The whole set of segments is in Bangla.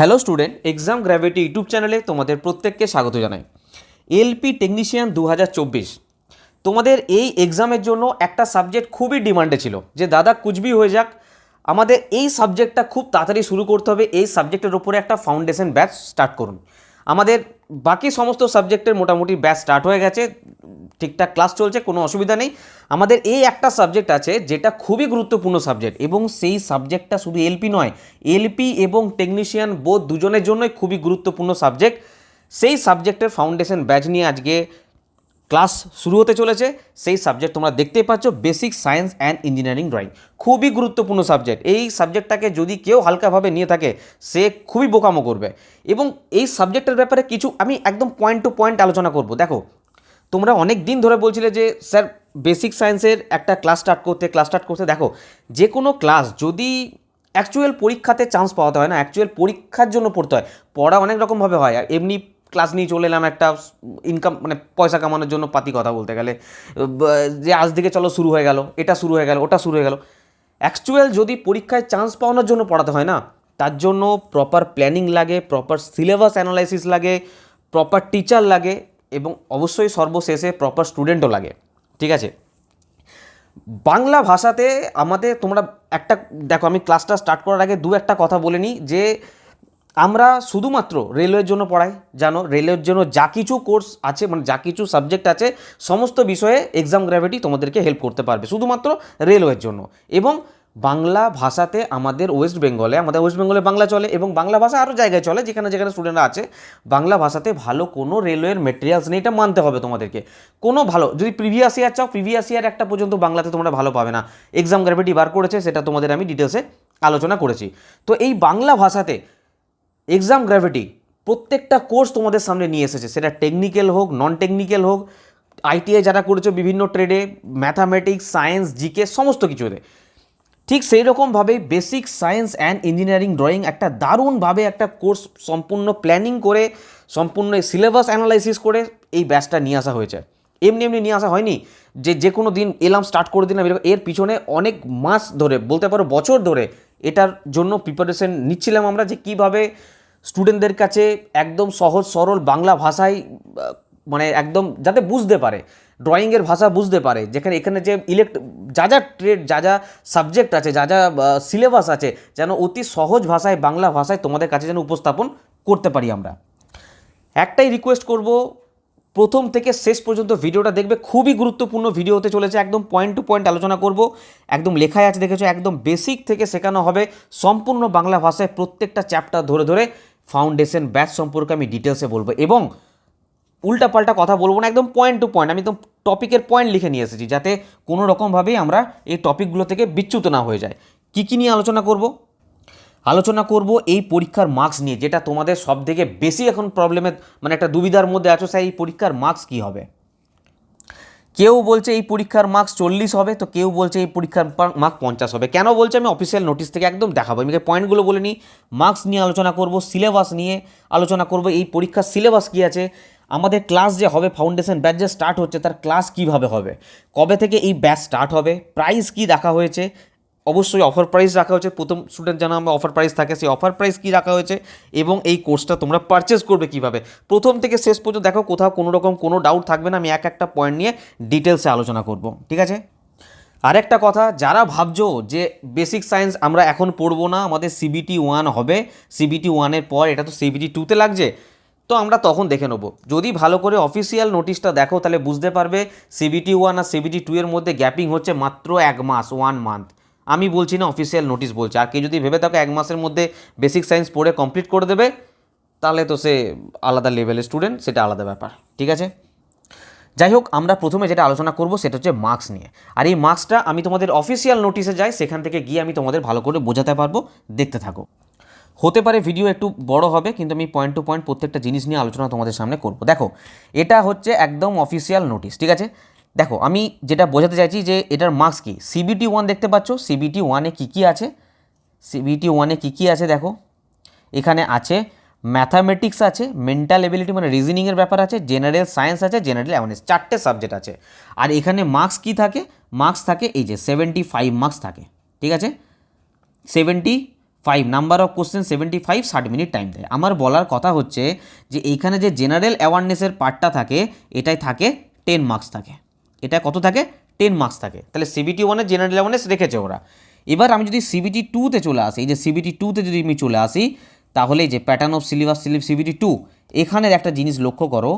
Hello student, exam gravity YouTube চ্যানেলে তোমাদের প্রত্যেককে স্বাগত জানাই। এলপি টেকনিশিয়ান দু হাজার চব্বিশ। তোমাদের এই এক্সামের জন্য একটা সাবজেক্ট খুবই ডিমান্ডে ছিল, যে দাদা কুচবি হয়ে যাক। আমাদের এই সাবজেক্টটা খুব তাড়াতাড়ি শুরু করতে হবে, এই সাবজেক্টের ওপরে একটা ফাউন্ডেশন ব্যাচ স্টার্ট করুন। আমাদের বাকি সমস্ত সাবজেক্টের মোটামুটি ব্যাচ স্টার্ট হয়ে গেছে, ঠিকঠাক ক্লাস চলছে, কোনো অসুবিধা নেই। আমাদের এই একটা সাবজেক্ট আছে যেটা খুবই গুরুত্বপূর্ণ সাবজেক্ট এবং সেই সাবজেক্টটা শুধু এলপি নয়, এলপি এবং টেকনিশিয়ান বোধ দুজনের জন্যই খুবই গুরুত্বপূর্ণ সাবজেক্ট। সেই সাবজেক্টের ফাউন্ডেশন ব্যাচ নিয়ে আজকে ক্লাস শুরু হতে চলেছে। সেই সাবজেক্ট তোমরা দেখতেই পাচ্ছ basic science and engineering drawing খুবই গুরুত্বপূর্ণ সাবজেক্ট এই সাবজেক্টটাকে যদি কেউ হালকাভাবে নিয়ে থাকে, সে খুবই বোকামো করবে। এবং এই সাবজেক্টের ব্যাপারে কিছু আমি একদম পয়েন্ট টু পয়েন্ট আলোচনা করব। দেখো, তোমরা অনেক দিন ধরে বলছিলে যে, স্যার বেসিক সায়েন্সের একটা ক্লাস স্টার্ট করতে ক্লাস স্টার্ট করতে দেখো, যে কোনো ক্লাস যদি অ্যাকচুয়াল পরীক্ষাতে চান্স পাওয়াতে হয় না অ্যাকচুয়াল পরীক্ষার জন্য পড়তে হয়, পড়া অনেক রকমভাবে হয়। এমনি ক্লাস নিয়ে চলে এলাম একটা ইনকাম মানে পয়সা কামানোর জন্য পাতি কথা বলতে গেলে। যে আজ থেকে চলো শুরু হয়ে গেল, এটা শুরু হয়ে গেল, ওটা শুরু হয়ে গেল। অ্যাকচুয়াল যদি পরীক্ষায় চান্স পাওয়ানোর জন্য পড়াতে হয় না, তার জন্য প্রপার প্ল্যানিং লাগে প্রপার সিলেবাস অ্যানালাইসিস লাগে প্রপার টিচার লাগে, এবং অবশ্যই সর্বশেষে প্রপার স্টুডেন্টও লাগে। ঠিক আছে? বাংলা ভাষাতে আমাদের তোমরা একটা, দেখো আমি ক্লাসটা স্টার্ট করার আগে দু একটা কথা বলে নিই, যে আমরা শুধুমাত্র রেলওয়ের জন্য পড়াই জানো রেলওয়ের জন্য যা কিছু কোর্স আছে মানে যা কিছু সাবজেক্ট আছে, সমস্ত বিষয়ে এক্সাম গ্র্যাভিটি তোমাদেরকে হেল্প করতে পারবে, শুধুমাত্র রেলওয়ের জন্য। এবং বাংলা ভাষাতে আমাদের ওয়েস্ট বেঙ্গলে আমাদের ওয়েস্ট বেঙ্গলে বাংলা চলে, এবং বাংলা ভাষা আরও জায়গায় চলে, যেখানে যেখানে স্টুডেন্টরা আছে, বাংলা ভাষাতে ভালো কোনো রেলওয়ের মেটেরিয়ালস নেই, এটা মানতে হবে তোমাদেরকে। কোনো ভালো, যদি প্রিভিয়াস ইয়ার চাও প্রিভিয়াস ইয়ার একটা পর্যন্ত বাংলাতে তোমরা ভালো পাবে না। এক্সাম গ্র্যাভিটি বার করেছে, সেটা তোমাদের আমি ডিটেলসে আলোচনা করেছি। তো এই বাংলা ভাষাতে এক্সাম গ্র্যাভিটি প্রত্যেকটা কোর্স তোমাদের সামনে নিয়ে এসেছে। সেটা টেকনিক্যাল হোক নন টেকনিক্যাল হোক আইটিআই যারা করেছ, বিভিন্ন ট্রেডে ম্যাথামেটিক্স সায়েন্স জিকে সমস্ত কিছুতে। ঠিক সেই রকমভাবে basic science and engineering drawing একটা দারুণভাবে একটা কোর্স সম্পূর্ণ প্ল্যানিং করে, সম্পূর্ণ সিলেবাস অ্যানালাইসিস করে এই ব্যাচটা নিয়ে আসা হয়েছে। এমনি এমনি নিয়ে আসা হয়নি যে যে কোনো দিন এলাম স্টার্ট করে দিলাম, এরকম এর পিছনে অনেক মাস ধরে, বলতে পারো বছর ধরে এটার জন্য প্রিপারেশন নিচ্ছিলাম আমরা যে কীভাবে স্টুডেন্টদের কাছে একদম সহজ সরল বাংলা ভাষায় মানে একদম যাতে বুঝতে পারে, ড্রয়িংয়ের ভাষা বুঝতে পারে, যেখানে, এখানে যে ইলেক্ট যা যা ট্রেড যা যা সাবজেক্ট আছে, যা যা সিলেবাস আছে, যেন অতি সহজ ভাষায় বাংলা ভাষায় তোমাদের কাছে যেন উপস্থাপন করতে পারি আমরা। একটাই রিকোয়েস্ট করব, প্রথম থেকে শেষ পর্যন্ত ভিডিওটা দেখবে, খুবই গুরুত্বপূর্ণ ভিডিও হতে চলেছে, একদম পয়েন্ট টু পয়েন্ট আলোচনা করব, একদম লেখায় আছে দেখেছ, একদম বেসিক থেকে শেখানো হবে, সম্পূর্ণ বাংলা ভাষায় প্রত্যেকটা চ্যাপ্টার ধরে ধরে ফাউন্ডেশন ব্যাচ সম্পর্কে আমি ডিটেলসে বলব এবং উল্টাপাল্টা কথা বলব না, একদম পয়েন্ট টু পয়েন্ট আমি একদম টপিকের পয়েন্ট লিখে নিয়ে এসেছি যাতে কোনো রকমভাবেই আমরা এই টপিকগুলো থেকে বিচ্যুত না হয়ে যায় কী কী নিয়ে আলোচনা করব? আলোচনা করব এই পরীক্ষার মার্কস নিয়ে, যেটা তোমাদের সব থেকে বেশি এখন প্রবলেমের মানে একটা দুবিধার মধ্যে আছো এই পরীক্ষার মার্কস কী হবে? কেউ বলছে এই পরীক্ষার মার্কস চল্লিশ হবে, তো কেউ বলছে এই পরীক্ষার মার্ক পঞ্চাশ হবে। কেন বলছে? আমি অফিসিয়াল নোটিশ থেকে একদম দেখাবো। আমি পয়েন্টগুলো বলে নিই। মার্কস নিয়ে আলোচনা করব সিলেবাস নিয়ে আলোচনা করব। এই পরীক্ষার সিলেবাস কী আছে? আমাদের ক্লাস যে হবে ফাউন্ডেশন ব্যাচ যে স্টার্ট হচ্ছে, তার ক্লাস কীভাবে হবে? কবে থেকে এই ব্যাচ স্টার্ট হবে? প্রাইস কি দেখা হয়েছে? অবশ্যই অফার প্রাইস রাখা হয়েছে। প্রথম স্টুডেন্ট যেন আমরা অফার প্রাইস থাকে, সেই অফার প্রাইস কী রাখা হয়েছে এবং এই কোর্সটা তোমরা পারচেস করবে কীভাবে? প্রথম থেকে শেষ পর্যন্ত দেখো, কোথাও কোনো রকম কোনো ডাউট থাকবে না, আমি এক একটা পয়েন্ট নিয়ে ডিটেলসে আলোচনা করব। ঠিক আছে? আরেকটা কথা, যারা ভাবছ যে বেসিক সায়েন্স আমরা এখন পড়ব না, আমাদের সিবিটি ওয়ান হবে সিবিটি ওয়ানের পর এটা তো সিবিটি টুতে লাগছে, তো আমরা তখন দেখে নেব। যদি ভালো করে অফিসিয়াল নোটিশটা দেখো, তাহলে বুঝতে পারবে সিবিটি ওয়ান আর সিবিটি টু এর মধ্যে গ্যাপিং হচ্ছে মাত্র এক মাস ওয়ান মান্থ আমি বলছি না অফিসিয়াল নোটিশ বলছে। আর কেউ যদি ভেবে থাকো এক মাসের মধ্যে বেসিক সায়েন্স পড়ে কমপ্লিট করে দেবে, তাহলে তো সে আলাদা লেভেলের স্টুডেন্ট সেটা আলাদা ব্যাপার। ঠিক আছে? যাই হোক, আমরা প্রথমে যেটা আলোচনা করব, সেটা হচ্ছে মার্কস নিয়ে। আর এই মার্কসটা আমি তোমাদের অফিসিয়াল নোটিশে যাই, সেখান থেকে গিয়ে আমি তোমাদের ভালো করে বোঝাতে পারব, দেখতে থাকো। হতে পারে ভিডিও একটু বড় হবে, কিন্তু আমি পয়েন্ট টু পয়েন্ট প্রত্যেকটা জিনিস নিয়ে আলোচনা তোমাদের সামনে করব। দেখো, এটা হচ্ছে একদম অফিসিয়াল নোটিশ ঠিক আছে? দেখো, আমি যেটা বোঝাতে চাইছি যে এটার মার্কস কি? সিবিটি ওয়ান দেখতে পাচ্ছ? সিবিটি ওয়ানে কী কী আছে? সিবিটি ওয়ানে কী কী আছে দেখো? এখানে আছে ম্যাথামেটিক্স আছে মেন্টাল এবিলিটি মানে রিজনিংয়ের ব্যাপার আছে জেনারেল সায়েন্স আছে জেনারেল অ্যাওয়ারনেস চারটে সাবজেক্ট আছে। আর এখানে মার্কস কী থাকে? মার্কস থাকে এই যে সেভেন্টি ফাইভ মার্কস থাকে, ঠিক আছে? Seventy five number of question seventy five ষাট মিনিট টাইম দেয়। আমার বলার কথা হচ্ছে যে এইখানে যে জেনারেল অ্যাওয়ারনেসের পার্টটা থাকে, এটাই থাকে টেন মার্কস থাকে। এটা কত থাকে? টেন মার্কস থাকে। তাহলে সিবিটি ওয়ানের জেনারেল অ্যাওয়ারনেস রেখেছে ওরা। এবার আমি যদি সিবিটি টুতে চলে আসি, এই যে সিবিটি টুতে যদি আমি চলে আসি, তাহলে যে প্যাটার্ন অফ সিলেবাস সিলিপ সিবিটি টু এখানের একটা জিনিস লক্ষ্য করো,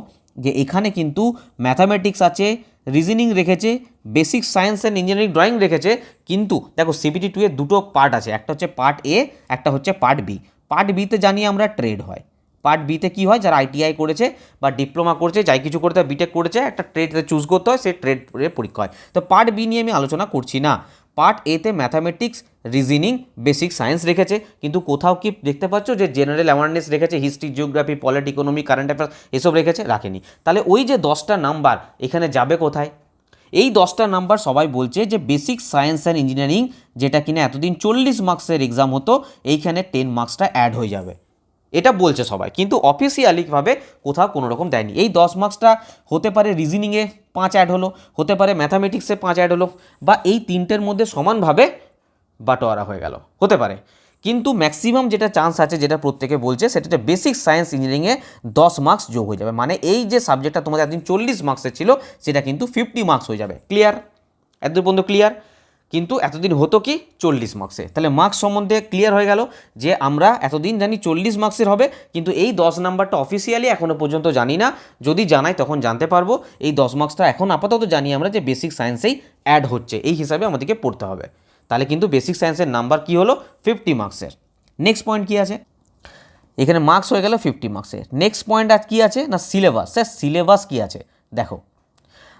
যে এখানে কিন্তু ম্যাথামেটিক্স আছে রিজনিং রেখেছে basic science and engineering drawing রেখেছে, কিন্তু দেখো সিবিটি টু এর দুটো পার্ট আছে, একটা হচ্ছে পার্ট এ একটা হচ্ছে পার্ট বি পার্ট বিতে জানি আমরা ট্রেড হয়। পার্ট বিতে কী হয়? যারা আইটিআই করেছে বা ডিপ্লোমা করেছে, যাই কিছু করতে বিটেক করেছে, একটা ট্রেড চুজ করতে হয়, সেই ট্রেডের পরীক্ষা হয়। তো পার্ট বি নিয়ে আমি আলোচনা করছি না। পার্ট এতে ম্যাথামেটিক্স রিজনিং বেসিক সায়েন্স রেখেছে। কিন্তু কোথাও কি দেখতে পাচ্ছ যে জেনারেল অ্যাওয়ারনেস রেখেছে history geography polity economy current affairs এসব রেখেছে, রাখেনি। তাহলে ওই যে দশটা নাম্বার এখানে যাবে কোথায়? এই দশটা নাম্বার সবাই বলছে যে বেসিক সায়েন্স অ্যান্ড ইঞ্জিনিয়ারিং যেটা কিনা এতদিন চল্লিশ মার্কসের এক্সাম হতো, এইখানে টেন মার্কসটা অ্যাড হয়ে যাবে। এটা বলছে সবাই। কিন্তু অফিসিয়ালিভাবে কোথাও কোনো রকম দেয়নি। এই দশ মার্কসটা হতে পারে রিজনিংয়ে পাঁচ অ্যাড হলো, হতে পারে ম্যাথামেটিক্সে পাঁচ অ্যাড হলো, বা এই তিনটের মধ্যে সমানভাবে বাটোয়ারা হয়ে গেল। হতে পারে। কিন্তু ম্যাক্সিমাম যেটা চান্স আছে, যেটা প্রত্যেকে বলছে সেটা হচ্ছে বেসিক সায়েন্স ইঞ্জিনিয়ারিংয়ে দশ মার্কস যোগ হয়ে যাবে। মানে এই যে সাবজেক্টটা তোমাদের একদিন চল্লিশ মার্কসের ছিল, সেটা কিন্তু ফিফটি মার্কস হয়ে যাবে। ক্লিয়ার এতদূর পর্যন্ত ক্লিয়ার কিন্তু এতদিন হতো কি চল্লিশ মার্কসে তাহলে মার্কস সম্বন্ধে ক্লিয়ার হয়ে গেল যে আমরা এতদিন জানি চল্লিশ মার্কসের হবে, কিন্তু এই দশ নাম্বারটা অফিসিয়ালি এখনও পর্যন্ত জানি না। যদি জানাই তখন জানতে পারব। এই দশ মার্কসটা এখন আপাতত জানি আমরা যে বেসিক সায়েন্সেই অ্যাড হচ্ছে। এই হিসাবে আমাদেরকে পড়তে হবে। তাহলে কিন্তু বেসিক সায়েন্সের নাম্বার কি হলো? ফিফটি মার্কসের নেক্সট পয়েন্ট কি আছে? এখানে মার্কস হয়ে গেল ফিফটি মার্কসের নেক্সট পয়েন্ট আজ কী আছে? না সিলেবাস স্যার সিলেবাস কী আছে? দেখো।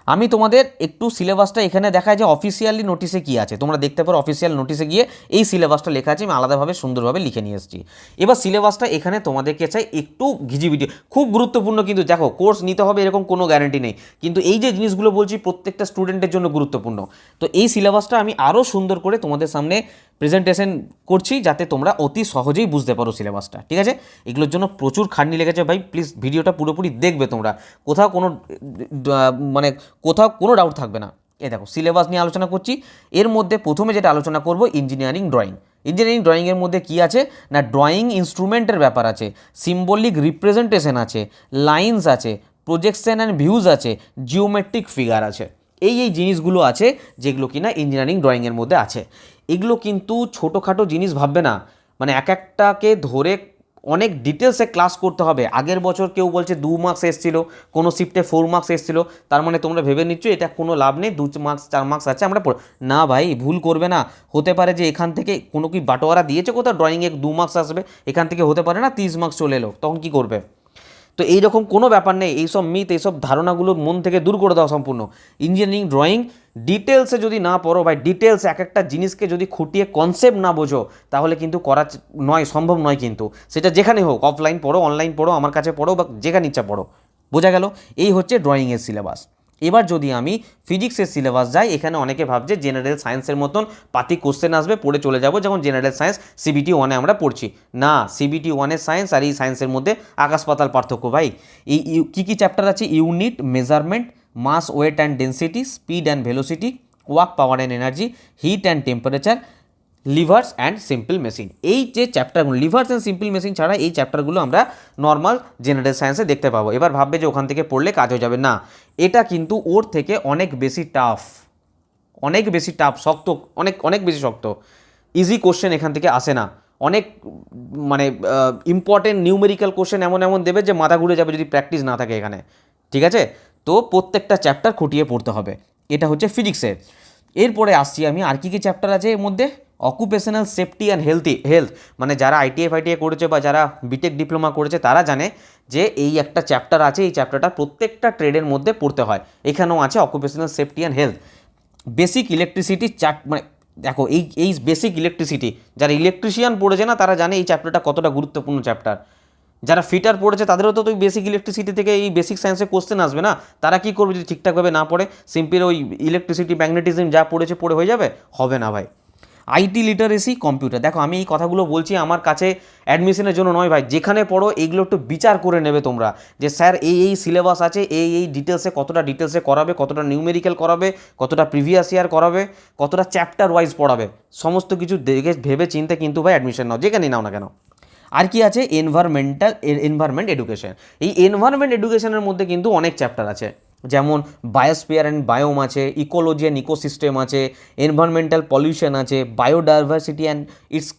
আমি তোমাদের একটু সিলেবাসটা এখানে দেখায় যে অফিসিয়ালি নোটিশে কী আছে। তোমরা দেখতে পারো অফিসিয়াল নোটিশে গিয়ে এই সিলেবাসটা লেখা আছে, আমি আলাদাভাবে সুন্দরভাবে লিখে নিয়ে এসেছি। এবার সিলেবাসটা এখানে তোমাদেরকে চাই একটু ঘিজিবিটি খুব গুরুত্বপূর্ণ কিন্তু দেখো কোর্স নিতে হবে এরকম কোনো গ্যারান্টি নেই। কিন্তু এই যে জিনিসগুলো বলছি, প্রত্যেকটা স্টুডেন্টের জন্য গুরুত্বপূর্ণ। তো এই সিলেবাসটা আমি আরও সুন্দর করে তোমাদের সামনে প্রেজেন্টেশন করছি যাতে তোমরা অতি সহজেই বুঝতে পারো সিলেবাসটা ঠিক আছে? এগুলোর জন্য প্রচুর খাটনি লেগেছে, ভাই। প্লিজ ভিডিওটা পুরোপুরি দেখবে তোমরা। কোথাও কোনো মানে কোথাও কোনো ডাউট থাকবে না। এ দেখো সিলেবাস নিয়ে আলোচনা করছি। এর মধ্যে প্রথমে যেটা আলোচনা করব ইঞ্জিনিয়ারিং ড্রয়িং ইঞ্জিনিয়ারিং ড্রয়িংয়ের মধ্যে কি আছে? না ড্রয়িং ইনস্ট্রুমেন্টের ব্যাপার আছে। সিম্বলিক রিপ্রেজেন্টেশন আছে। লাইন্স আছে। প্রজেকশন অ্যান্ড ভিউজ আছে। জিওমেট্রিক ফিগার আছে। এই এই জিনিসগুলো আছে যেগুলো কিনা ইঞ্জিনিয়ারিং ড্রয়িংয়ের মধ্যে আছে। এগুলো কিন্তু ছোটোখাটো জিনিস ভাববে না। মানে এক একটাকে ধরে অনেক ডিটেলসে ক্লাস করতে হবে। আগের বছর কেউ বলছে দু মার্কস এসেছিল, কোনো শিফটে ফোর মার্কস এসেছিল, তার মানে তোমরা ভেবে নিচ্ছ এটা কোনো লাভ নেই, দু মার্কস চার মার্কস আছে, আমরা না ভাই, ভুল করবে না। হতে পারে যে এখান থেকে কোনো কি বাটোয়ারা দিয়েছে কোথাও ড্রয়িংয়ে দু মার্কস আসবে, এখান থেকে হতে পারে না, তিরিশ মার্কস চলে এলো, তখন কি করবে? তো এইরকম কোনো ব্যাপার নেই, এইসব মিথ, এইসব ধারণাগুলো মন থেকে দূর করে দেওয়া সম্পূর্ণ। ইঞ্জিনিয়ারিং ড্রয়িং ডিটেলসে যদি না পড়ো ভাই ডিটেলস এক একটা জিনিসকে যদি খুঁটিয়ে কনসেপ্ট না বোঝো, তাহলে কিন্তু করা নয়, সম্ভব নয় কিন্তু। সেটা যেখানে হোক অফলাইন পড়ো অনলাইন পড়ো, আমার কাছে পড়ো বা যেখানে ইচ্ছা পড়ো। বোঝা গেল? এই হচ্ছে ড্রয়িংয়ের সিলেবাস এবার যদি আমি ফিজিক্সের সিলেবাস যাই, এখানে অনেকে ভাবছে জেনারেল সায়েন্সের মতন পাতি কোশ্চেন আসবে, পড়ে চলে যাব যেমন জেনারেল সায়েন্স সিবিটি ওয়ানে আমরা পড়ছি। না সিবিটি ওয়ানের সায়েন্স আর এই সায়েন্সের মধ্যে আকাশ পাতাল পার্থক্য ভাই। এই কী কী চ্যাপ্টার আছে? Unit measurement mass weight and density speed and velocity work power and energy heat and temperature levers and simple machine এই যে চ্যাপ্টারগুলো লিভার্স অ্যান্ড সিম্পল মেশিন ছাড়া এই চ্যাপ্টারগুলো আমরা নর্মাল জেনারেল সায়েন্সে দেখতে পাবো। এবার ভাববে যে ওখান থেকে পড়লে কাজ হয়ে যাবে। না, এটা কিন্তু ওর থেকে অনেক বেশি টাফ অনেক বেশি টাফ শক্ত, অনেক অনেক বেশি শক্ত। ইজি কোশ্চেন এখান থেকে আসে না। অনেক মানে ইম্পর্টেন্ট নিউমেরিক্যাল কোশ্চেন এমন এমন দেবে যে মাথা ঘুরে যাবে যদি প্র্যাকটিস না থাকে এখানে। ঠিক আছে? তো প্রত্যেকটা চ্যাপ্টার খুঁটিয়ে পড়তে হবে। এটা হচ্ছে ফিজিক্সের এরপরে আসছি আমি, আর কী কী চ্যাপ্টার আছে এর মধ্যে? Occupational safety and healthy health মানে যারা আইটিআই ফাইটিআই করেছে বা যারা বিটেক ডিপ্লোমা করেছে, তারা জানে যে এই একটা চ্যাপ্টার আছে, এই চ্যাপ্টারটা প্রত্যেকটা ট্রেডের মধ্যে পড়তে হয়। এখানেও আছে occupational safety and health basic electricity chart মানে দেখো, এই এই বেসিক ইলেকট্রিসিটি যারা ইলেকট্রিশিয়ান পড়েছে না, তারা জানে এই চ্যাপ্টারটা কতটা গুরুত্বপূর্ণ চ্যাপ্টার যারা ফিটার পড়েছে, তাদেরও তো ওই বেসিক ইলেকট্রিসিটি থেকে এই বেসিক সায়েন্সে কোশ্চেন আসবে না। তারা কি করবে যদি ঠিকঠাকভাবে না পড়ে? সিম্পল ওই ইলেকট্রিসিটি ম্যাগনেটিজম যা পড়েছে, পড়ে হয়ে যাবে? হবে না ভাই। IT literacy computer. দেখো, আমি এই কথাগুলো বলছি আমার কাছে অ্যাডমিশনের জন্য নয় ভাই, যেখানে পড়ো এইগুলো একটু বিচার করে নেবে তোমরা যে, স্যার, এই এই সিলেবাস আছে, এই এই ডিটেলসে কতটা ডিটেলসে করাবে, কতটা নিউমেরিক্যাল করাবে, কতটা প্রিভিয়াস ইয়ার করাবে, কতটা চ্যাপ্টার ওয়াইজ পড়াবে। সমস্ত কিছু দেখে, ভেবে চিন্তে কিন্তু ভাই অ্যাডমিশন নাও, যেখানেই নাও না কেন। আর কি আছে? এনভায়রনমেন্টাল এনভায়রনমেন্ট এডুকেশন এই এনভায়রনমেন্ট এডুকেশনের মধ্যে কিন্তু অনেক চ্যাপ্টার আছে। যেমন বায়োস্পিয়ার অ্যান্ড বায়োম আছে ইকোলজি অ্যান্ড ইকোসিস্টেম আছে এনভায়রনমেন্টাল পলিউশন আছে বায়োডাইভার্সিটি অ্যান্ড ইটস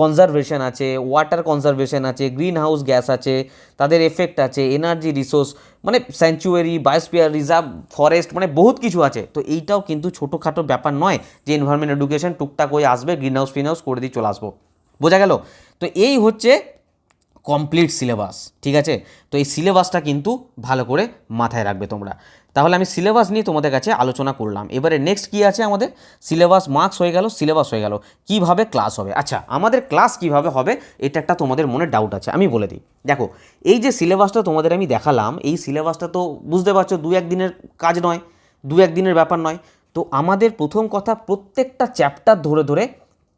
কনজারভেশন আছে ওয়াটার কনজারভেশন আছে গ্রিন হাউস গ্যাস আছে, তাদের এফেক্ট আছে এনার্জি রিসোর্স মানে স্যাংচুয়ারি বায়োস্পিয়ার রিজার্ভ ফরেস্ট মানে বহুত কিছু আছে। তো এইটাও কিন্তু ছোটোখাটো ব্যাপার নয় যে এনভায়রনমেন্ট এডুকেশন টুকটাক হয়ে আসবে গ্রিন হাউস ফিন হাউস করে দিয়ে চলে আসব। বোঝা গেল? তো এই হচ্ছে কমপ্লিট সিলেবাস ঠিক আছে? তো এই সিলেবাসটা কিন্তু ভালো করে মাথায় রাখবে তোমরা। তাহলে আমি সিলেবাস নিয়ে তোমাদের কাছে আলোচনা করলাম। এবারে নেক্সট কী আছে আমাদের? সিলেবাস মার্কস হয়ে গেল সিলেবাস হয়ে গেল। কীভাবে ক্লাস হবে? আচ্ছা আমাদের ক্লাস কীভাবে হবে? এটা একটা তোমাদের মনে ডাউট আছে, আমি বলে দিই। দেখো, এই যে সিলেবাসটা তোমাদের আমি দেখালাম, এই সিলেবাসটা তো বুঝতে পারছ, দু একদিনের কাজ নয়, দু একদিনের ব্যাপার নয়। তো আমাদের প্রথম কথা প্রত্যেকটা চ্যাপ্টার ধরে ধরে,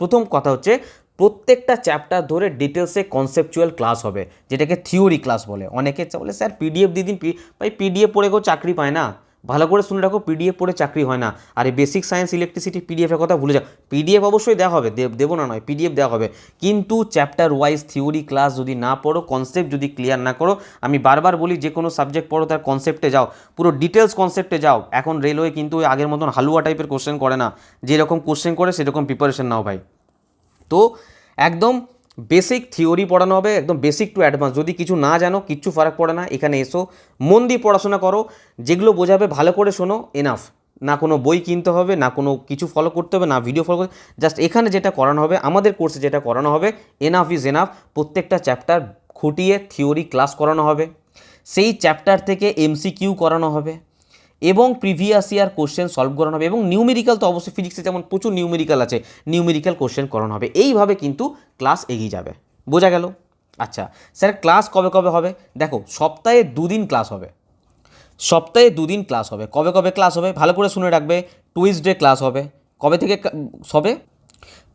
প্রথম কথা হচ্ছে প্রত্যেকটা চ্যাপ্টার ধরে ডিটেলসে কনসেপচুয়াল ক্লাস হবে, যেটাকে থিওরি ক্লাস বলে। অনেকে বলে, স্যার পিডিএফ দিয়ে দিন ভাই পিডিএফ পড়ে কেউ চাকরি পায় না। ভালো করে শুনে রাখো পিডিএফ পড়ে চাকরি হয় না। আর এই বেসিক সায়েন্স ইলেকট্রিসিটি পিডিএফের কথা ভুলে যাও। পিডিএফ অবশ্যই দেওয়া হবে দেবো না নয় পিডিএফ দেওয়া হবে। কিন্তু চ্যাপ্টার ওয়াইজ থিওরি ক্লাস যদি না পড়ো কনসেপ্ট যদি ক্লিয়ার না করো, আমি বারবার বলি, যে কোনো সাবজেক্ট পড়ো, তার কনসেপ্টে যাও। পুরো ডিটেলস কনসেপ্টে যাও। এখন রেলওয়ে কিন্তু আগের মতন হালুয়া টাইপের কোশ্চেন করে না। যেরকম কোশ্চেন করে, সেরকম প্রিপারেশন নাও ভাই। তো একদম বেসিক থিওরি পড়ানো হবে, একদম বেসিক টু অ্যাডভান্স যদি কিছু না জানো, কিচ্ছু ফারাক পড়ে না, এখানে এসো। মন দিয়ে পড়াশোনা করো, যেগুলো বোঝাবে ভালো করে শোনো এনাফ না কোনো বই কিনতে হবে, না কোনো কিছু ফলো করতে হবে, না ভিডিও ফলো করতে জাস্ট এখানে যেটা করানো হবে, আমাদের কোর্সে যেটা করানো হবে এনাফ ইজ এনাফ প্রত্যেকটা চ্যাপ্টার খুঁটিয়ে থিওরি ক্লাস করানো হবে। সেই চ্যাপ্টার থেকে এমসিকিউ করানো হবে। এবং প্রিভিয়াস ইয়ার কোশ্চেন সলভ করানো হবে এবং নিউমেরিক্যাল তো অবশ্যই ফিজিক্সে যেমন প্রচুর নিউমেরিক্যাল আছে নিউমেরিক্যাল কোশ্চেন করানো হবে। এইভাবে কিন্তু ক্লাস এগিয়ে যাবে। বোঝা গেল? আচ্ছা স্যার ক্লাস কবে কবে হবে? দেখো, সপ্তাহে দুদিন ক্লাস হবে। সপ্তাহে দুদিন ক্লাস হবে। কবে কবে ক্লাস হবে? ভালো করে শুনে রাখবে। টুইসডে ক্লাস হবে। কবে থেকে হবে?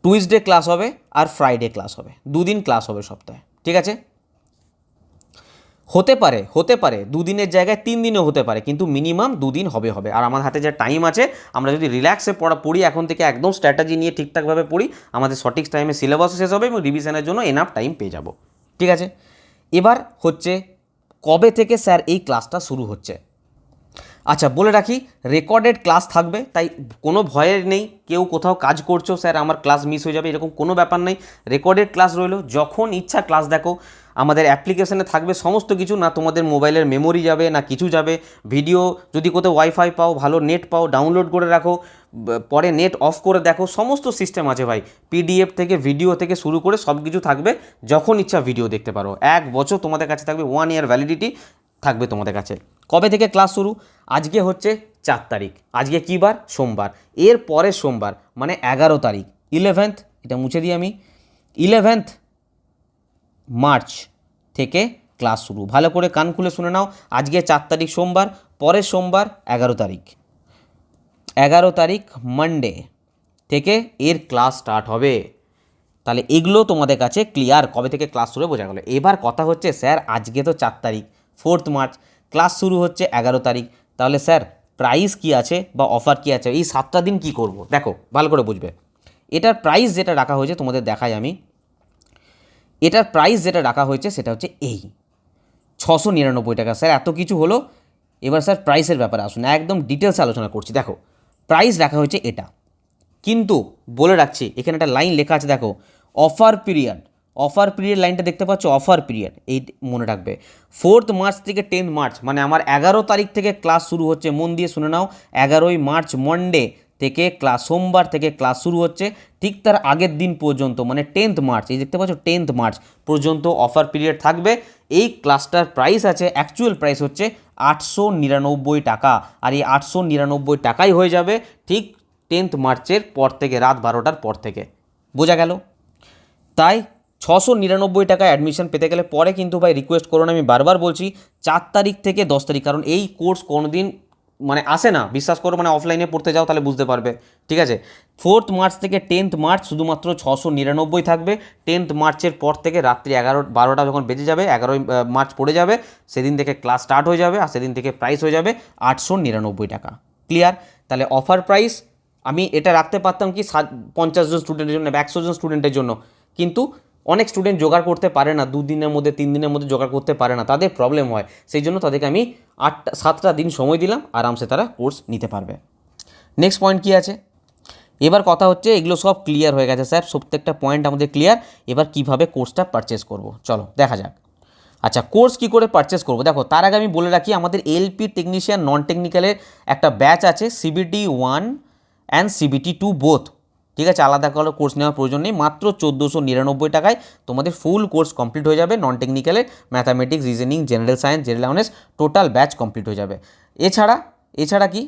টুইসডে ক্লাস হবে আর ফ্রাইডে ক্লাস হবে। দুদিন ক্লাস হবে সপ্তাহে। ঠিক আছে? হতে পারে হতে পারে, দুদিনের জায়গায় তিন দিনও হতে পারে, কিন্তু মিনিমাম দুদিন হবে হবে। আর আমার হাতে যে টাইম আছে, আমরা যদি রিল্যাক্সে পড়া, পড়ি এখন থেকে একদম স্ট্র্যাটেজি নিয়ে ঠিকঠাকভাবে পড়ি, আমাদের সঠিক টাইমে সিলেবাসও শেষ হবে এবং রিভিশনের জন্য এনাফ টাইম পেয়ে যাব। ঠিক আছে? এবার হচ্ছে কবে থেকে স্যার এই ক্লাসটা শুরু হচ্ছে? আচ্ছা বলে রাখি রেকর্ডেড ক্লাস থাকবে, তাই কোনো ভয়ের নেই, কেউ কোথাও কাজ করছ স্যার আমার ক্লাস মিস হয়ে যাবে, এরকম কোনো ব্যাপার নেই। রেকর্ডেড ক্লাস রইল, যখন ইচ্ছা ক্লাস দেখো। আমাদের অ্যাপ্লিকেশনে থাকবে সমস্ত কিছু, না তোমাদের মোবাইলের মেমোরি যাবে, না কিছু যাবে। ভিডিও যদি কোথাও ওয়াইফাই পাও, ভালো নেট পাও ডাউনলোড করে রাখো পরে নেট অফ করে দেখো, সমস্ত সিস্টেম আছে ভাই। পিডিএফ থেকে ভিডিও থেকে শুরু করে সব কিছু থাকবে, যখন ইচ্ছা ভিডিও দেখতে পারো। এক বছর তোমাদের কাছে থাকবে ওয়ান ইয়ার ভ্যালিডিটি থাকবে তোমাদের কাছে। কবে থেকে ক্লাস শুরু? আজকে হচ্ছে চার তারিখ। আজকে কী বার? সোমবার। এর পরের সোমবার মানে এগারো তারিখ। ইলেভেন্থ এটা মুছে দিই আমি ইলেভেন্থ মার্চ। থেকে ক্লাস শুরু। ভালো করে কান খুলে শুনে নাও। আজকে চার তারিখ সোমবার, পরের সোমবার এগারো তারিখ। এগারো তারিখ মানডে থেকে এর ক্লাস স্টার্ট হবে। তাহলে এগুলো তোমাদের কাছে ক্লিয়ার কবে থেকে ক্লাস শুরু বোঝা গেলো। এবার কথা হচ্ছে, স্যার, আজকে তো চার তারিখ ফোর্থ মার্চ ক্লাস শুরু হচ্ছে এগারো তারিখ। তাহলে স্যার প্রাইস কি আছে বা অফার কি আছে? এই সাতটা দিন কি করব? দেখো, ভালো করে বুঝবে। এটার প্রাইস যেটা রাখা হয়েছে তোমাদের দেখাই আমি। এটার প্রাইস যেটা রাখা হয়েছে সেটা হচ্ছে এই। ছশো নিরানব্বই টাকা। স্যার, এত কিছু হলো। এবার স্যার প্রাইসের ব্যাপারে আসুন। একদম ডিটেলস আলোচনা করছি। দেখো প্রাইস রাখা হয়েছে এটা। কিন্তু বলে রাখছি, এখানে একটা লাইন লেখা আছে, দেখো অফার পিরিয়ড অফার পিরিয়ড লাইনটা দেখতে পাচ্ছ? অফার পিরিয়ড এই মনে রাখবে। ফোর্থ মার্চ থেকে টেন্থ মার্চ মানে আমার এগারো তারিখ থেকে ক্লাস শুরু হচ্ছে। মন দিয়ে শুনে নাও, এগারোই মার্চ মন্ডে থেকে ক্লাস সোমবার থেকে ক্লাস শুরু হচ্ছে ঠিক তার আগের দিন পর্যন্ত মানে টেন্থ মার্চ এই দেখতে পাচ্ছ টেন্থ মার্চ পর্যন্ত অফার পিরিয়ড থাকবে। এই ক্লাসটার প্রাইস আছে অ্যাকচুয়াল প্রাইস হচ্ছে আটশো নিরানব্বই টাকা। আর এই আটশো নিরানব্বই টাকাই হয়ে যাবে ঠিক টেন্থ মার্চের পর থেকে, রাত বারোটার পর থেকে। বোঝা গেল? তাই ছশো নিরানব্বই টাকা অ্যাডমিশন পেতে গেলে পরে কিন্তু ভাই রিকোয়েস্ট করুন আমি বারবার বলছি, চার তারিখ থেকে দশ তারিখ, কারণ এই কোর্স কোনোদিন মানে আসে না, বিশ্বাস করো মানে অফলাইনে পড়তে যাও তাহলে বুঝতে পারবে, ঠিক আছে? ফোর্থ মার্চ থেকে টেন্থ মার্চ শুধুমাত্র ছশো নিরানব্বই থাকবে টেন্থ মার্চের পর থেকে রাত্রি এগারো বারোটা যখন বেজে যাবে, এগারোই মার্চ পড়ে যাবে, সেদিন থেকে ক্লাস স্টার্ট হয়ে যাবে, আর সেদিন থেকে প্রাইস হয়ে যাবে আটশো নিরানব্বই টাকা ক্লিয়ার তাহলে অফার প্রাইস আমি এটা রাখতে পারতাম কি সাত পঞ্চাশ জন স্টুডেন্টের জন্য বা একশো জন স্টুডেন্টের জন্য, কিন্তু অনেক স্টুডেন্ট জোগাড় করতে পারে না, দুদিনের মধ্যে তিন দিনের মধ্যে জোগাড় করতে পারে না, তাদের প্রবলেম হয়। সেই জন্য তাদেরকে আমি আটটা, সাতটা দিন সময় দিলাম, আরামসে তারা কোর্স নিতে পারবে। নেক্সট পয়েন্ট কী আছে? এবার কথা হচ্ছে, এগুলো সব ক্লিয়ার হয়ে গেছে স্যার প্রত্যেকটা পয়েন্ট আমাদের ক্লিয়ার এবার কীভাবে কোর্সটা পারচেস করব? চলো, দেখা যাক। আচ্ছা কোর্স কী করে পারচেস করব? দেখো, তার আগে আমি বলে রাখি, আমাদের এলপি টেকনিশিয়ান নন টেকনিক্যালের একটা ব্যাচ আছে CBT one and CBT two both ঠিক আছে, আলাদা করে কোর্স নেওয়ার প্রয়োজন নেই, মাত্র চোদ্দোশো নিরানব্বই টাকায় তোমাদের ফুল কোর্স কমপ্লিট হয়ে যাবে non টেকনিক্যালের mathematics reasoning general science general awareness total batch complete হয়ে যাবে। এছাড়া এছাড়া কি?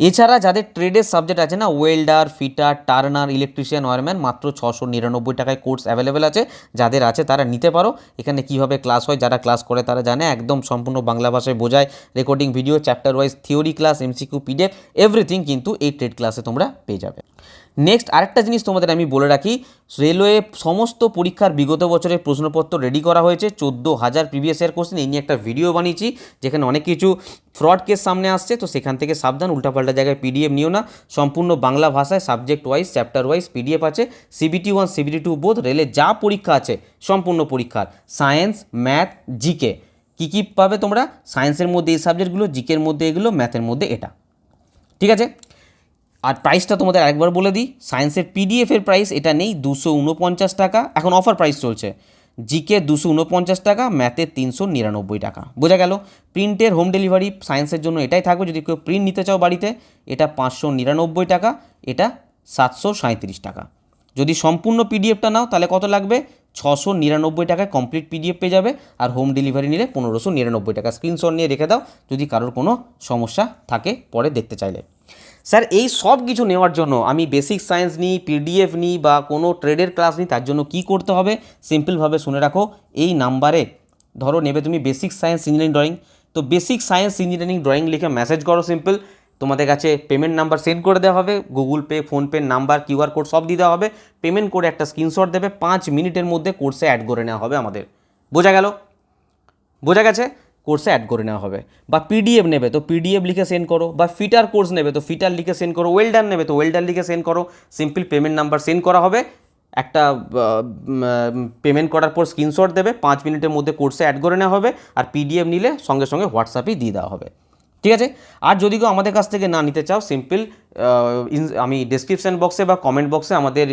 এছাড়া যাদের ট্রেডের সাবজেক্ট আছে না welder fitter turner electrician wireman মাত্র ছশো নিরানব্বই টাকায় কোর্স অ্যাভেলেবেল আছে, যাদের আছে তারা নিতে পারো। এখানে কীভাবে ক্লাস হয়, যারা ক্লাস করে তারা জানে, একদম সম্পূর্ণ বাংলা ভাষায় বোঝায় recording video chapter wise theory class MCQ PDF everything কিন্তু এই ট্রেড ক্লাসে তোমরা পেয়ে যাবে। নেক্সট আরেকটা জিনিস তোমাদের আমি বলে রাখি রেলওয়ে সমস্ত পরীক্ষার বিগত বছরের প্রশ্নপত্র রেডি করা হয়েছে। চোদ্দ হাজার প্রিভিয়াস ইয়ার কোশ্চেন এই নিয়ে একটা ভিডিও বানিয়েছি, যেখানে অনেক কিছু ফ্রড কেস সামনে আসছে, তো সেখান থেকে সাবধান, উল্টাপাল্টা জায়গায় পিডিএফ নিও না। সম্পূর্ণ বাংলা ভাষায় subject wise chapter wise PDF আছে। CBT one CBT two both রেলে যা পরীক্ষা আছে, সম্পূর্ণ পরীক্ষার। সায়েন্স ম্যাথ জিকে কী কী পাবে তোমরা? সায়েন্সের মধ্যে এই সাবজেক্টগুলো জিকের মধ্যে এগুলো ম্যাথের মধ্যে এটা। ঠিক আছে? আর প্রাইসটা তোমাদের একবার বলে দিই সায়েন্সের পিডিএফের প্রাইস এটা নেই, দুশো উনপঞ্চাশ টাকা। এখন অফার প্রাইস চলছে। জিকে দুশো উনপঞ্চাশ টাকা ম্যাথের তিনশো নিরানব্বই টাকা। বোঝা গেল? প্রিন্টের হোম ডেলিভারি সায়েন্সের জন্য এটাই থাকবে। যদি কেউ প্রিন্ট নিতে চাও বাড়িতে, এটা পাঁচশো নিরানব্বই টাকা, এটা সাতশো সাঁত্রিশ টাকা। যদি সম্পূর্ণ পিডিএফটা নাও, তাহলে কত লাগবে? ছশো নিরানব্বই টাকায় কমপ্লিট পিডিএফ পেয়ে যাবে। আর হোম ডেলিভারি নিলে পনেরোশো নিরানব্বই টাকা। স্ক্রিনশট নিয়ে রেখে দাও, যদি কারোর কোনো সমস্যা থাকে পরে দেখতে চাইলে। স্যার, এই সব কিছু নেওয়ার জন্য আমি বেসিক সায়েন্স নিই পিডিএফ নিই বা কোনো ট্রেডের ক্লাস নিই, তার জন্য কি করতে হবে? সিম্পলভাবে শুনে রাখো। এই নাম্বারে ধরো নেবে তুমি বেসিক সায়েন্স ইঞ্জিনিয়ারিং ড্রয়িং তো বেসিক সায়েন্স ইঞ্জিনিয়ারিং ড্রয়িং লিখে মেসেজ করো সিম্পল তোমাদের কাছে পেমেন্ট নাম্বার সেন্ড করে দেওয়া হবে। Google Pay PhonePe number QR code সব দিয়ে দেওয়া হবে। পেমেন্ট করে একটা স্ক্রিনশট দেবে। পাঁচ মিনিটের মধ্যে কোর্সে অ্যাড করে নেওয়া হবে আমাদের। বোঝা গেল? বোঝা গেছে? কোর্সে অ্যাড করে নেওয়া হবে। বা পিডিএফ নেবে, তো পিডিএফ লিখে সেন্ড করো, বা ফিটার কোর্স নেবে, তো ফিটার লিখে সেন্ড করো ওয়েল্ডার নেবে, তো ওয়েল্ডার লিখে সেন্ড করো। সিম্পল পেমেন্ট নাম্বার সেন্ড করা হবে। একটা পেমেন্ট করার পর স্ক্রিনশট দেবে, পাঁচ মিনিটের মধ্যে কোর্সে অ্যাড করে নেওয়া হবে, আর পিডিএফ নিলে সঙ্গে সঙ্গে হোয়াটসঅ্যাপেই দিয়ে দেওয়া হবে। ঠিক আছে? আর যদি কেউ আমাদের কাছ থেকে না নিতে চাও সিম্পল আমি ডিসক্রিপশান বক্সে বা কমেন্ট বক্সে আমাদের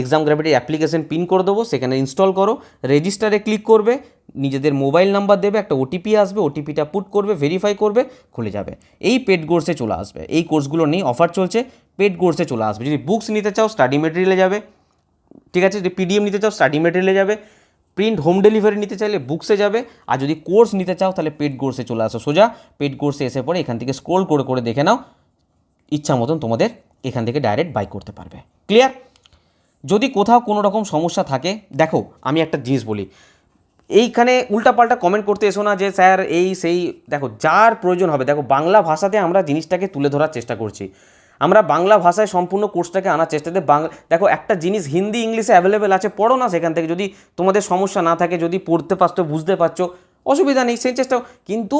এক্সাম গ্র্যাভিটির অ্যাপ্লিকেশন পিন করে দেবো, সেখানে ইনস্টল করো রেজিস্টারে ক্লিক করবে, নিজেদের মোবাইল নাম্বার দেবে, একটা ওটিপি আসবে ওটিপিটা পুট করবে ভেরিফাই করবে, খুলে যাবে। এই পেড কোর্সে চলে আসবে। এই কোর্সগুলো নেই অফার চলছে পেড কোর্সে চলে আসবে। যদি বুকস নিতে চাও স্টাডি মেটেরিয়ালে যাবে, ঠিক আছে? যদি পিডিএম নিতে চাও স্টাডি মেটেরিয়ালে যাবে প্রিন্ট হোম ডেলিভারি নিতে চাইলে বুকসে যাবে। আর যদি কোর্স নিতে চাও, তাহলে পেড কোর্সে চলে আসো সোজা। পেড কোর্সে এসে পরে এখান থেকে স্ক্রোল করে করে দেখে নাও। ইচ্ছা মতন তোমাদের এখান থেকে ডাইরেক্ট বাই করতে পারবে। ক্লিয়ার যদি কোথাও কোনো রকম সমস্যা থাকে, দেখো, আমি একটা জিনিস বলি। এইখানে উল্টাপাল্টা কমেন্ট করতে এসো না যে, স্যার, এই, সেই, দেখো, যার প্রয়োজন হবে। দেখো, বাংলা ভাষাতে আমরা জিনিসটাকে তুলে ধরার চেষ্টা করছি। আমরা বাংলা ভাষায় সম্পূর্ণ কোর্সটাকে আনার চেষ্টাতে বাংলা দেখো, একটা জিনিস হিন্দি, ইংলিশে অ্যাভেলেবেল আছে, পড়ো না সেখান থেকে। যদি তোমাদের সমস্যা না থাকে, যদি পড়তে পারছ, বুঝতে পারছ, অসুবিধা নেই, সেই চেষ্টা কিন্তু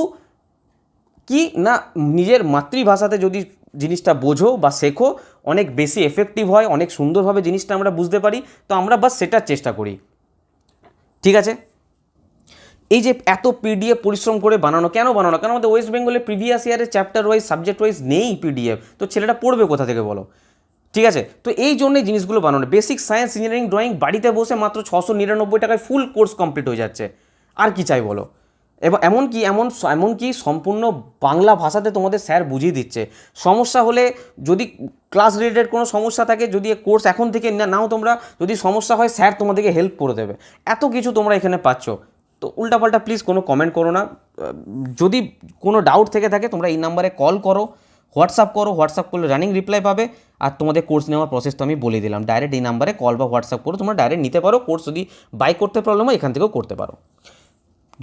কি না, নিজের মাতৃভাষাতে যদি জিনিসটা বোঝো বা শেখো, অনেক বেশি এফেক্টিভ হয়, অনেক সুন্দরভাবে জিনিসটা আমরা বুঝতে পারি, তো আমরা বাস সেটার চেষ্টা করি। ঠিক আছে? এই যে এত পিডিএফ পরিশ্রম করে বানানো, কেন বানানো? কেন আমাদের ওয়েস্ট বেঙ্গলে প্রিভিয়াস ইয়ারের চ্যাপ্টার ওয়াইজ সাবজেক্ট ওয়াইজ নেই পিডিএফ তো ছেলেটা পড়বে কোথা থেকে বলো? ঠিক আছে? তো এই জন্যই জিনিসগুলো বানানো। বেসিক সায়েন্স ইঞ্জিনিয়ারিং ড্রয়িং বাড়িতে বসে মাত্র ছশো নিরানব্বই টাকায় ফুল কোর্স কমপ্লিট হয়ে যাচ্ছে। আর কি চাই বলো? এবং এমনকি এমন এমনকি সম্পূর্ণ বাংলা ভাষাতে তোমাদের স্যার বুঝিয়ে দিচ্ছে। সমস্যা হলে যদি ক্লাস রিলেটেড কোনো সমস্যা থাকে, যদি কোর্স এখন থেকে নাও তোমরা, যদি সমস্যা হয় স্যার তোমাদেরকে হেল্প করে দেবে। এত কিছু তোমরা এখানে পাচ্ছ। তো উল্টাপাল্টা প্লিজ কোনো কমেন্ট করো না। যদি কোনো ডাউট থেকে থাকে, তোমরা এই নাম্বারে কল করো হোয়াটসঅ্যাপ করো হোয়াটসঅ্যাপ করলে রানিং রিপ্লাই পাবে। আর তোমাদের কোর্স নেওয়ার প্রসেস তো আমি বলে দিলাম। ডাইরেক্ট এই নাম্বারে কল বা হোয়াটসঅ্যাপ করো, তোমরা ডাইরেক্ট নিতে পারো। কোর্স যদি বাই করতে প্রবলেম হয়, এখান থেকেও করতে পারো।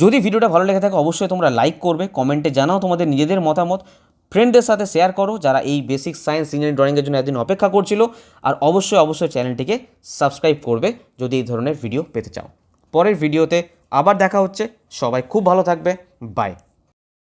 যদি ভিডিওটা ভালো লেগে থাকে, অবশ্যই তোমরা লাইক করবে কমেন্টে জানাও তোমাদের নিজেদের মতামত। ফ্রেন্ডদের সাথে শেয়ার করো, যারা এই বেসিক সায়েন্স ইঞ্জিনিয়ারিং ড্রয়িংয়ের জন্য একদিন অপেক্ষা করছিল। আর অবশ্যই অবশ্যই চ্যানেলটিকে সাবস্ক্রাইব করবে, যদি এই ধরনের ভিডিও পেতে চাও। পরের ভিডিওতে আবার দেখা হচ্ছে। সবাই খুব ভালো থাকবে। বাই।